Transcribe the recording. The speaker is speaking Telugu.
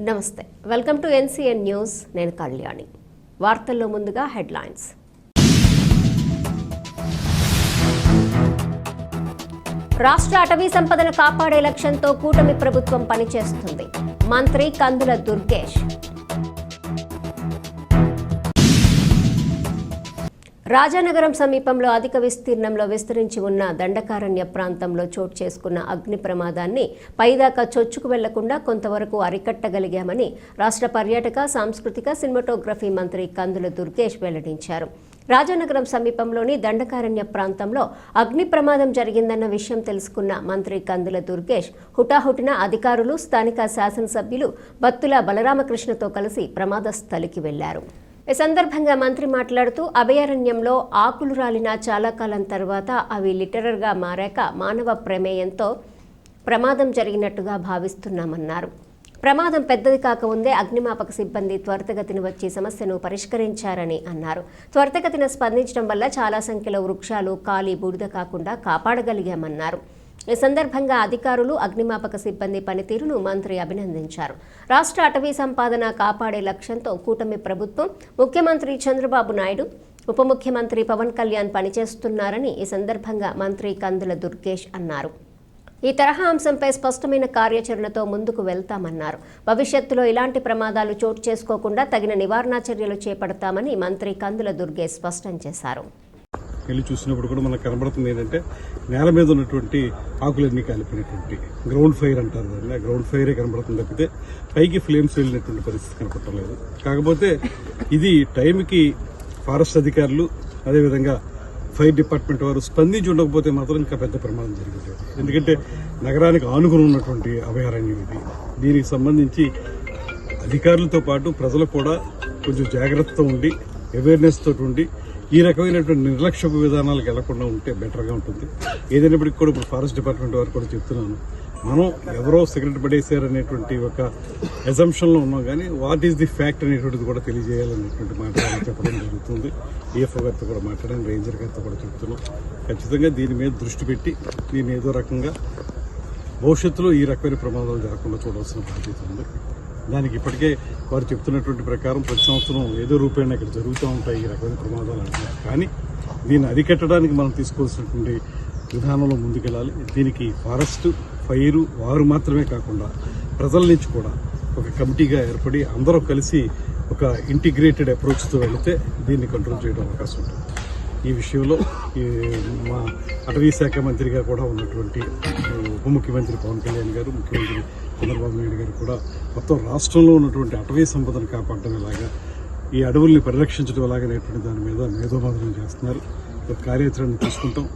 నమస్తే. Welcome to NCN news. నేను కళ్యాణి. వార్తల్లో ముందుగా హెడ్లైన్స్. రాష్ట్ర అటవీ సంపదను కాపాడే లక్ష్యంతో కూటమి ప్రభుత్వం పనిచేస్తుంది. మంత్రి కందుల దుర్గేష్. రాజానగరం సమీపంలో అధిక విస్తీర్ణంలో విస్తరించి ఉన్న దండకారణ్య ప్రాంతంలో చోటు చేసుకున్న అగ్ని ప్రమాదాన్ని పైదాకా చొచ్చుకు వెళ్ళకుండా కొంతవరకు అరికట్టగలిగామని రాష్ట్ర పర్యాటక సాంస్కృతిక సినిమాటోగ్రఫీ మంత్రి కందుల దుర్గేష్ వెల్లడించారు. రాజానగరం సమీపంలోని దండకారణ్య ప్రాంతంలో అగ్ని ప్రమాదం జరిగిందన్న విషయం తెలుసుకున్న మంత్రి కందుల దుర్గేష్ హుటాహుటిన అధికారులు స్థానిక శాసనసభ్యులు బత్తుల బలరామకృష్ణతో కలిసి ప్రమాద స్థలికి వెళ్ళారు. ఈ సందర్భంగా మంత్రి మాట్లాడుతూ అభయారణ్యంలో ఆకులు రాలిన చాలా కాలం తర్వాత అవి లిటరర్గా మారాక మానవ ప్రమేయంతో ప్రమాదం జరిగినట్టుగా భావిస్తున్నామన్నారు. ప్రమాదం పెద్దది కాకముందే అగ్నిమాపక సిబ్బంది త్వరితగతిన వచ్చి సమస్యను పరిష్కరించారని అన్నారు. త్వరితగతిన స్పందించడం వల్ల చాలా సంఖ్యలో వృక్షాలు కాలి బూడిద కాకుండా కాపాడగలిగామన్నారు. ఈ సందర్భంగా అధికారులు అగ్నిమాపక సిబ్బంది పనితీరును మంత్రి అభినందించారు. రాష్ట్ర అటవీ సంపాదన కాపాడే లక్ష్యంతో కూటమి ప్రభుత్వం ముఖ్యమంత్రి చంద్రబాబు నాయుడు ఉప ముఖ్యమంత్రి పవన్ కళ్యాణ్ పనిచేస్తున్నారని ఈ సందర్భంగా మంత్రి కందుల దుర్గేష్ అన్నారు. ఈ తరహా అంశంపై స్పష్టమైన కార్యాచరణతో ముందుకు వెళ్తామన్నారు. భవిష్యత్తులో ఇలాంటి ప్రమాదాలు చోటు చేసుకోకుండా తగిన నివారణా చర్యలు చేపడతామని మంత్రి కందుల దుర్గేష్ స్పష్టం చేశారు. వెళ్ళి చూసినప్పుడు కూడా మనకు కనబడుతుంది ఏంటంటే నేల మీద ఉన్నటువంటి ఆకులన్నీ కాలిపోయినటువంటి గ్రౌండ్ ఫైర్ అంటారు దాన్ని. గ్రౌండ్ ఫైరే కనబడుతుంది తప్పితే పైకి ఫ్లేమ్స్ వెళ్ళినటువంటి పరిస్థితి కనపడటం లేదు కాకపోతే ఇది టైంకి ఫారెస్ట్ అధికారులు అదేవిధంగా ఫైర్ డిపార్ట్మెంట్ వారు స్పందించి ఉండకపోతే మాత్రం ఇంకా పెద్ద ప్రమాదం జరిగింది. ఎందుకంటే నగరానికి ఆనుకుని ఉన్నటువంటి అభయారణ్యం ఇది. దీనికి సంబంధించి అధికారులతో పాటు ప్రజలు కూడా కొంచెం జాగ్రత్తతో ఉండి అవేర్నెస్ తోటి ఉండి ఈ రకమైనటువంటి నిర్లక్ష్యపు విధానాలకు వెళ్ళకుండా ఉంటే బెటర్గా ఉంటుంది. ఏదైనప్పటికీ కూడా ఇప్పుడు ఫారెస్ట్ డిపార్ట్మెంట్ వారు కూడా చెప్తున్నాను. మనం ఎవరో సిగరెట్ పడేశారు అనేటువంటి ఒక ఎజంప్షన్లో ఉన్నాం కానీ వాట్ ఈస్ ది ఫ్యాక్ట్ అనేటువంటిది కూడా తెలియజేయాలనేటువంటి మాట చెప్పడం జరుగుతుంది. ఈఎఫ్ఓ గారితో కూడా మాట్లాడాను రేంజర్ గారితో కూడా చెప్తున్నాం. ఖచ్చితంగా దీని మీద దృష్టి పెట్టి దీన్ని ఏదో రకంగా భవిష్యత్తులో ఈ రకమైన ప్రమాదాలు జరగకుండా చూడాల్సిన బాధ్యత ఉంది. దానికి ఇప్పటికే వారు చెప్తున్నటువంటి ప్రకారం ప్రతి సంవత్సరం ఏదో రూపేణ ఇక్కడ జరుగుతూ ఉంటాయి ఈ రకమైన ప్రమాదాలు అంటున్నారు. కానీ దీన్ని అరికట్టడానికి మనం తీసుకోవాల్సినటువంటి విధానంలో ముందుకెళ్ళాలి. దీనికి ఫారెస్ట్ ఫైరు వారు మాత్రమే కాకుండా ప్రజల నుంచి కూడా ఒక కమిటీగా ఏర్పడి అందరూ కలిసి ఒక ఇంటిగ్రేటెడ్ అప్రోచ్తో వెళితే దీన్ని కంట్రోల్ చేయడం అవకాశం ఉంటుంది. ఈ విషయంలో ఈ మా అటవీ శాఖ మంత్రిగా కూడా ఉన్నటువంటి ఉప ముఖ్యమంత్రి పవన్ కళ్యాణ్ గారు ముఖ్యమంత్రి చంద్రబాబు నాయుడు గారు కూడా మొత్తం రాష్ట్రంలో ఉన్నటువంటి అటవీ సంపదను కాపాడడం ఎలాగా ఈ అడవుల్ని పరిరక్షించడం ఎలాగనేటువంటి దాని మీద మేధోమథనం చేస్తున్నారు. కార్యాచరణ తీసుకుంటాం.